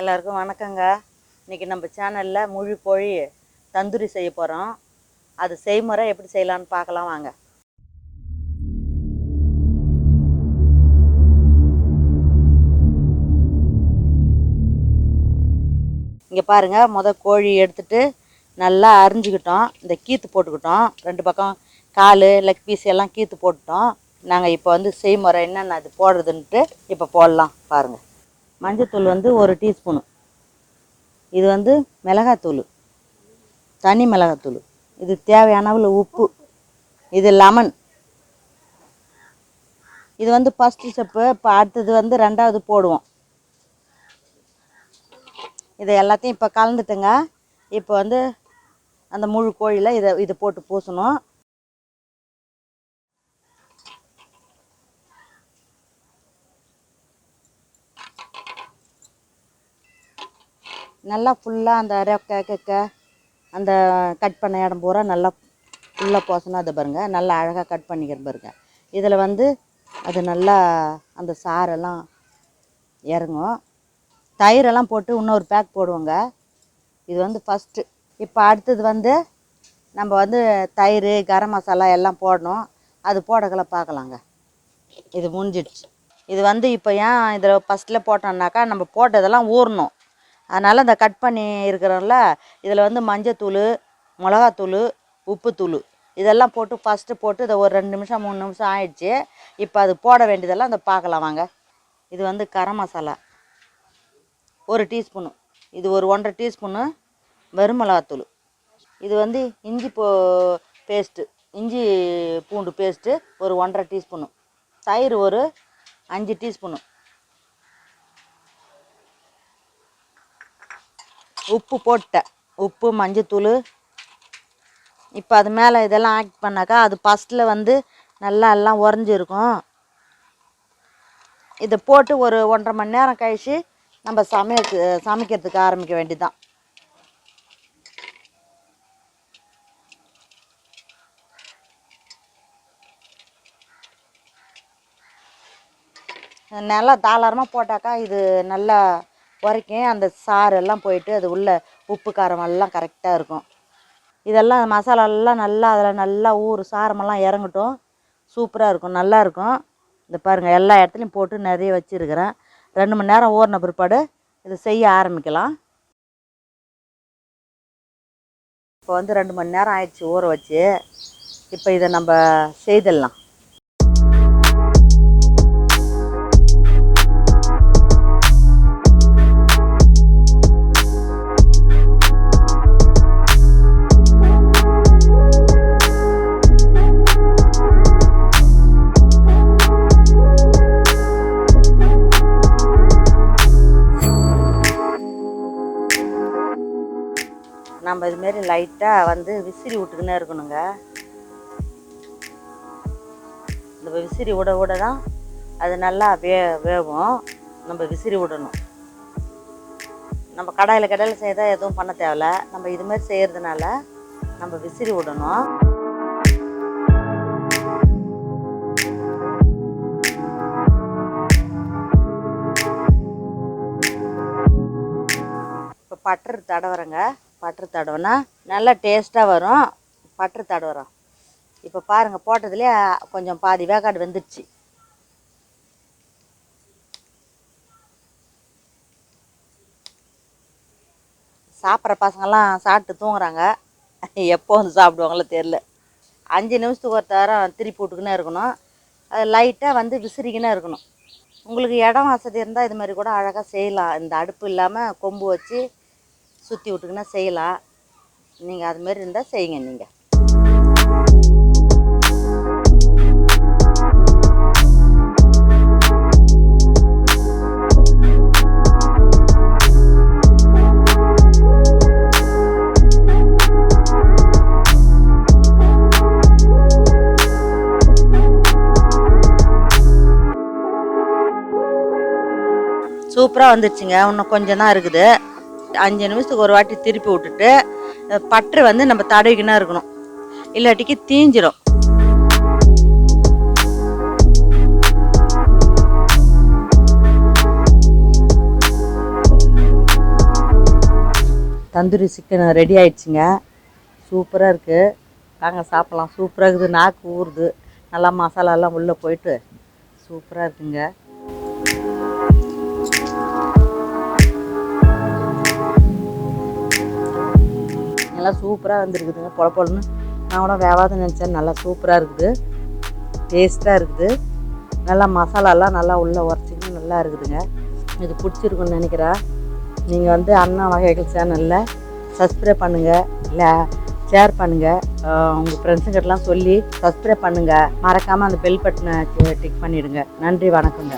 எல்லாருக்கும் வணக்கங்க. இன்றைக்கி நம்ம சேனலில் முழு கோழி தந்தூரி செய்ய போகிறோம் அது செய்முறை எப்படி செய்யலான்னு பார்க்கலாம் வாங்க. இங்கே பாருங்கள் முத கோழி எடுத்துட்டு நல்லா அரிஞ்சுக்கிட்டோம். இந்த கீத்து போட்டுக்கிட்டோம். ரெண்டு பக்கம் கால் லெக் பீஸ் எல்லாம் கீத்து போட்டுட்டோம். நாங்கள் இப்போ வந்து செய்முறை என்னென்ன அது போடுறதுன்ட்டு இப்போ போடலாம். பாருங்கள் மஞ்சத்தூள் வந்து ஒரு டீஸ்பூனு. இது வந்து மிளகாத்தூள். தனி மிளகாத்தூள். இது தேவையான அளவில் உப்பு. இது லெமன். இது வந்து ஃபஸ்ட்டு ஸ்டெப்பு இப்போ அடுத்தது வந்து ரெண்டாவது போடுவோம். இதை எல்லாத்தையும் இப்போ கலந்துட்டுங்க. இப்போ வந்து அந்த முழு கோழியில் இதை இதை போட்டு பூசணும். நல்லா ஃபுல்லாக அந்த ரெக்க கெக்க அந்த கட் பண்ண இடம் பூரா நல்லா ஃபுல்லாக போசணும் அதை பாருங்கள் நல்லா அழகாக கட் பண்ணிக்கிற பாருங்க. இதில் வந்து அது நல்லா அந்த சாரெல்லாம் இறங்கும். தயிரெல்லாம் போட்டு இன்னொரு பேக் போடுவோங்க. இது வந்து ஃபஸ்ட்டு இப்போ அடுத்தது வந்து நம்ம வந்து தயிர் கரம் மசாலா எல்லாம் போடணும். அது போடக்கல பார்க்கலாங்க இது முடிஞ்சிடுச்சு. இது வந்து இப்போ ஏன் இதில் ஃபஸ்ட்டில் போட்டோம்னாக்கா நம்ம போட்டதெல்லாம் ஊறணும். அதனால் இந்த கட் பண்ணி இருக்கிறோம்ல இதில் வந்து மஞ்சத்தூள் மிளகாத்தூள் உப்புத்தூள். இதெல்லாம் போட்டு ஃபஸ்ட்டு போட்டு இதை ஒரு ரெண்டு நிமிஷம் மூணு நிமிஷம் ஆயிடுச்சு. இப்போ அது போட வேண்டியதெல்லாம் இந்த பார்க்கலாம் வாங்க. இது வந்து கரம் மசாலா. ஒரு டீஸ்பூனு. இது ஒரு ஒன்றரை டீஸ்பூனு வெறும் மிளகாத்தூள். இது வந்து இஞ்சி போ பேஸ்ட்டு. இஞ்சி பூண்டு பேஸ்ட்டு ஒரு ஒன்றரை டீஸ்பூனு. தயிர் ஒரு அஞ்சு டீஸ்பூனு. உப்பு போட்டேன் உப்பு மஞ்சத்தூள். இப்போ அது மேலே இதெல்லாம் ஆக்ட் பண்ணாக்கா அது ஃபஸ்ட்டில் வந்து நல்லா எல்லாம் உறைஞ்சிருக்கும். இதை போட்டு ஒரு ஒன்றரை மணி நேரம் கழிச்சு நம்ம சமையல் சமைக்கிறதுக்கு ஆரம்பிக்க வேண்டியதுதான். நல்லா தாளாரமாக போட்டாக்கா இது நல்லா உரைக்கும் அந்த சாரெல்லாம் போயிட்டு அது உள்ள உப்பு காரம் எல்லாம் கரெக்டாக இருக்கும். இதெல்லாம் மசாலாலாம் நல்லா அதில் நல்லா ஊறு சாரமெல்லாம் இறங்கட்டும். சூப்பராக இருக்கும் நல்லா இருக்கும். இந்த பாருங்கள் எல்லா இடத்துலையும் போட்டு நிறைய வச்சுருக்கிறேன். ரெண்டு மணி நேரம் ஊறின பிற்பாடு இதை செய்ய ஆரம்பிக்கலாம். இப்போ வந்து ரெண்டு மணி நேரம் ஆயிடுச்சு ஊற வச்சு. இப்போ இதை நம்ம செய்திடலாம். நம்ம இதுமாரி லைட்டாக வந்து விசிறி விட்டுக்கினே இருக்கணுங்க. இந்த விசிறி விட விட தான் அது நல்லா வே வேகும். நம்ம விசிறி விடணும். நம்ம கடையில் கடையில் செய்தால் எதுவும் பண்ண தேவையில்ல. நம்ம இதுமாரி செய்கிறதுனால நம்ம விசிறி விடணும். இப்போ பட்டர் தடவுறேங்க. பட்டர் தடவைனா நல்லா டேஸ்ட்டாக வரும். பட்டர் தடவுறோம். இப்போ பாருங்கள் போட்டதுலேயே கொஞ்சம் பாதி வேக்காடு வெந்துடுச்சு சாப்பிட்ற பசங்கள்லாம் சாப்பிட்டு தூங்குறாங்க. எப்போ வந்து சாப்பிடுவாங்களோ தெரில அஞ்சு நிமிஷத்துக்கு ஒரு தரம் திருப்பி விட்டுக்கினே இருக்கணும். அது லைட்டாக வந்து விசிறிக்கினே இருக்கணும். உங்களுக்கு இடம் வசதி இருந்தால் இது மாதிரி கூட அழகாக செய்யலாம். இந்த அடுப்பு இல்லாமல் கொம்பு வச்சு சுற்றி விட்டுக்குன்னா செய்யலாம். நீங்கள் அதுமாரி இருந்தால் செய்யுங்க நீங்கள் சூப்பராக வந்துடுச்சுங்க இன்னும் கொஞ்சம் தான் இருக்குது. அஞ்சு நிமிஷத்துக்கு ஒரு வாட்டி திருப்பி விட்டுட்டு பற்று வந்து நம்ம தடவிக்கினா இருக்கணும். இல்லாட்டிக்கு தீஞ்சிரும். தந்தூரி சிக்கன் ரெடி ஆயிடுச்சுங்க. சூப்பராக இருக்குது வாங்க சாப்பிட்லாம். சூப்பராக இருக்குது. நாக்கு ஊறுது. நல்லா மசாலாலாம் உள்ளே போயிட்டு சூப்பராக இருக்குங்க. நல்லா சூப்பராக வந்துருக்குதுங்க. பொல பொலன்னு நான் கூட வேவாத நினச்சேன். நல்லா சூப்பராக இருக்குது. டேஸ்ட்டாக இருக்குது. நல்லா மசாலாலாம் நல்லா உள்ளே உரைச்சிக்கின்னு நல்லா இருக்குதுங்க. இது பிடிச்சிருக்குன்னு நினைக்கிறேன் நீங்கள் வந்து அண்ணா வகைகள் சேனலில் சப்ஸ்கிரைப் பண்ணுங்கள் இல்லை ஷேர் பண்ணுங்கள் உங்கள் ஃப்ரெண்ட்ஸுங்கிட்டலாம் சொல்லி சப்ஸ்கிரைப் பண்ணுங்கள் மறக்காமல் அந்த பெல் பட்டனை டிக் பண்ணிவிடுங்க நன்றி வணக்கங்க.